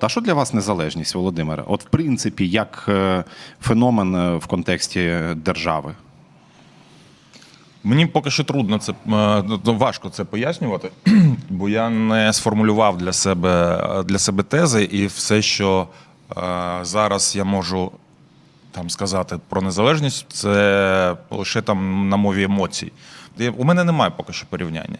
А що для вас незалежність, Володимире? От, в принципі, як е, феномен е, в контексті держави? Мені поки що трудно це е, важко це пояснювати, бо я не сформулював для себе для себе тези, і все, що зараз я можу там сказати про незалежність, це лише там на мові емоцій. У мене немає поки що порівняння.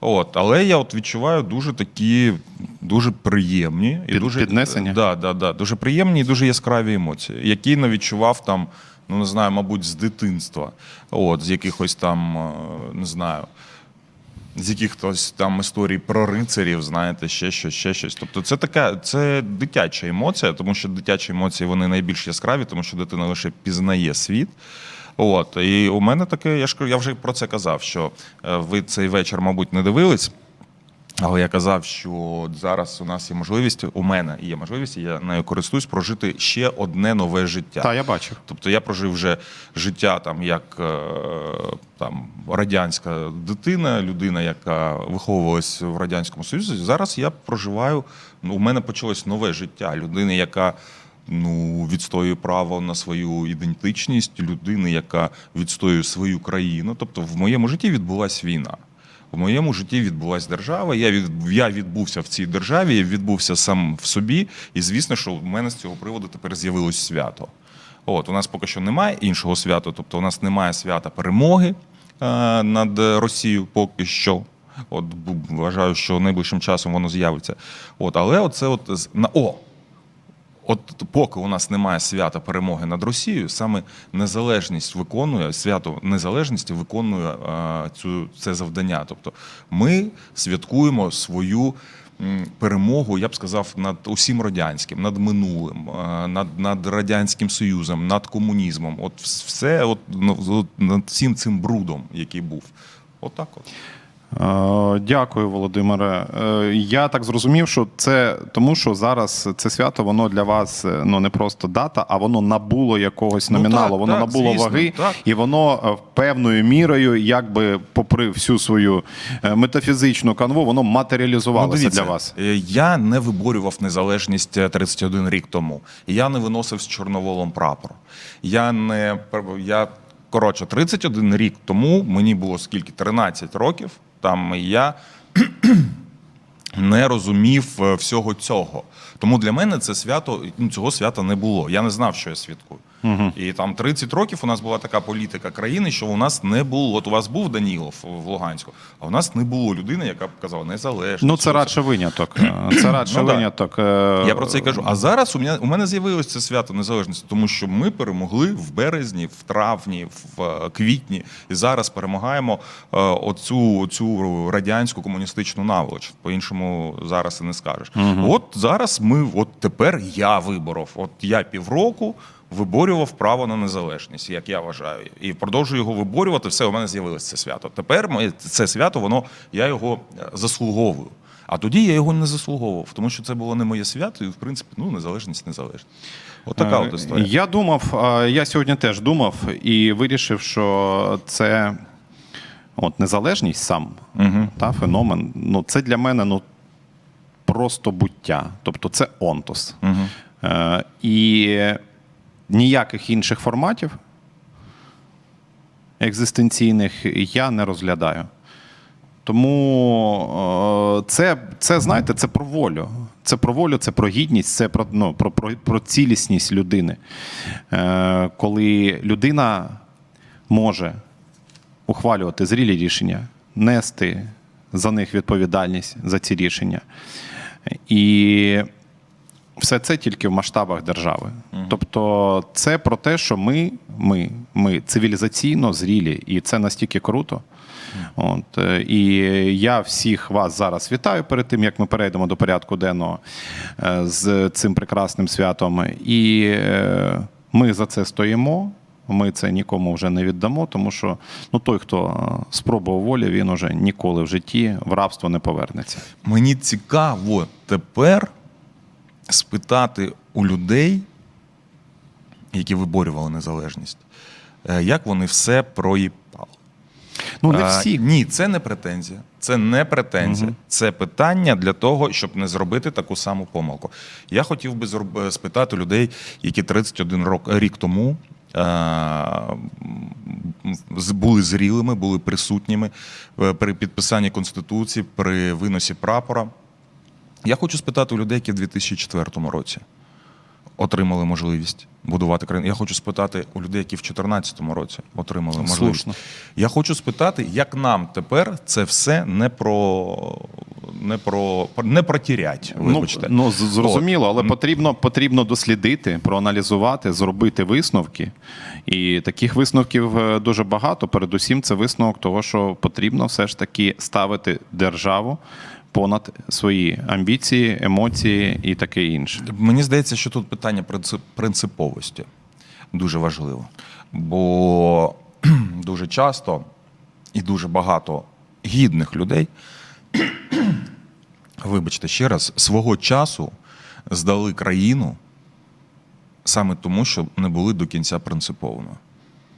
От, але я от відчуваю дуже такі дуже приємні і Під- дуже піднесення? Да, да, да, дуже приємні і дуже яскраві емоції, які не відчував там, ну не знаю, мабуть, з дитинства, от, з якихось там, е, не знаю, з якихось там історій про рицарів, знаєте, ще щось, ще щось. Тобто, це така, це дитяча емоція, тому що дитячі емоції вони найбільш яскраві, тому що дитина лише пізнає світ. От і у мене таке, я ж я вже про це казав, що е, ви цей вечір, мабуть, не дивились. Але я казав, що зараз у нас є можливість, у мене є можливість, і я нею користуюсь, прожити ще одне нове життя. Та я бачив. Тобто я прожив вже життя там як е, там радянська дитина, людина, яка виховувалась в радянському союзі. Зараз я проживаю. Ну, у мене почалось нове життя людини, яка ну відстоює право на свою ідентичність, людини, яка відстоює свою країну. Тобто, в моєму житті відбулася війна. В моєму житті відбулася держава. Я від я відбувся в цій державі, я відбувся сам в собі. І звісно, що в мене з цього приводу тепер з'явилось свято. От у нас поки що немає іншого свята, тобто у нас немає свята перемоги е, над Росією поки що. От вважаю, що найближчим часом воно з'явиться. От, але оце от на о. От поки у нас немає свята перемоги над Росією, саме незалежність виконує свято незалежності виконує е, цю це завдання. Тобто ми святкуємо свою перемогу, я б сказав, над усім радянським, над минулим, е, над, над радянським союзом, над комунізмом. От все, от, ну, от над всім цим брудом, який був. Отак от. Е, Дякую, Володимире. Е, Я так зрозумів, що це тому, що зараз це свято воно для вас е, ну не просто дата, а воно набуло якогось Ну, номіналу, так, воно так, набуло звісно, ваги, так. і воно е, певною мірою, якби попри всю свою е, метафізичну канву, воно матеріалізувалося для вас. е, Я не виборював незалежність е, 31 рік тому. Я не виносив з чорноволом прапор. Я не я коротше 31 рік тому мені було скільки 13 років. Там я не розумів е, всього цього. Тому для мене це свято ну, цього свята не було. Я не знав, що я святкую. І там 30 років у нас була така політика країни, що у нас не було. От у вас був Данілов в Луганську, а у нас не було людини, яка б казала незалежно. Ну це радше виняток. Це радше Ну, виняток. Е, Я про це й кажу. А зараз у мене у мене з'явилось це свято незалежності, тому що ми перемогли в березні, в травні, в е, квітні, і зараз перемагаємо е, оцю, оцю радянську комуністичну наволоч. По-іншому зараз і не скажеш. От зараз ми, от тепер я виборов. От я півроку. Виборював право на незалежність, як я вважаю, і продовжую його виборювати. Все, у мене з'явилось це свято. Тепер ми- це свято, воно я його е, заслуговую. А тоді я його не заслуговував, тому що це було не моє свято, і в принципі, ну незалежність незалежність. От така от історія. Е, Я думав, е, я сьогодні теж думав і вирішив, що це от незалежність сам та феномен. Ну це для мене ну просто буття. Тобто це онтос. Е, і ніяких інших форматів екзистенційних я не розглядаю. Тому е, це, це, знаєте, це про волю. Це про волю, це про гідність, це про, ну, про, про, про цілісність людини. Е, коли людина може ухвалювати зрілі рішення, нести за них відповідальність за ці рішення. І все це тільки в масштабах держави. Тобто, це про те, що ми, ми, ми цивілізаційно зрілі, і це настільки круто. От, е, і я всіх вас зараз вітаю перед тим, як ми перейдемо до порядку денного е, з цим прекрасним святом. І е, ми за це стоїмо. Ми це нікому вже не віддамо, тому що ну той, хто спробував волі, він уже ніколи в житті в рабство не повернеться. Мені цікаво тепер спитати у людей, які виборювали незалежність, е, як вони все проїпали. Ну, не А, всі. ні, це не претензія. Це не претензія. Це питання для того, щоб не зробити таку саму помилку. Я хотів би зроб- спитати людей, які 31 рок, рік тому. е, з- Були зрілими, були присутніми е, при підписанні конституції, при виносі прапора. Я хочу спитати у людей, які в 2004 році отримали можливість будувати країну. Я хочу спитати у людей, які в 2014 році отримали можливість. Слушно. Я хочу спитати, як нам тепер це все не про не про не протірять. Вибачте. Ну, ну зрозуміло, але потрібно, потрібно дослідити, проаналізувати, зробити висновки. І таких висновків е, дуже багато. Передусім, це висновок того, що потрібно все ж таки ставити державу понад свої амбіції, емоції і таке інше. Мені здається, що тут питання принциповості дуже важливо. Бо дуже часто і дуже багато гідних людей, вибачте ще раз, свого часу здали країну саме тому, що не були до кінця принциповими.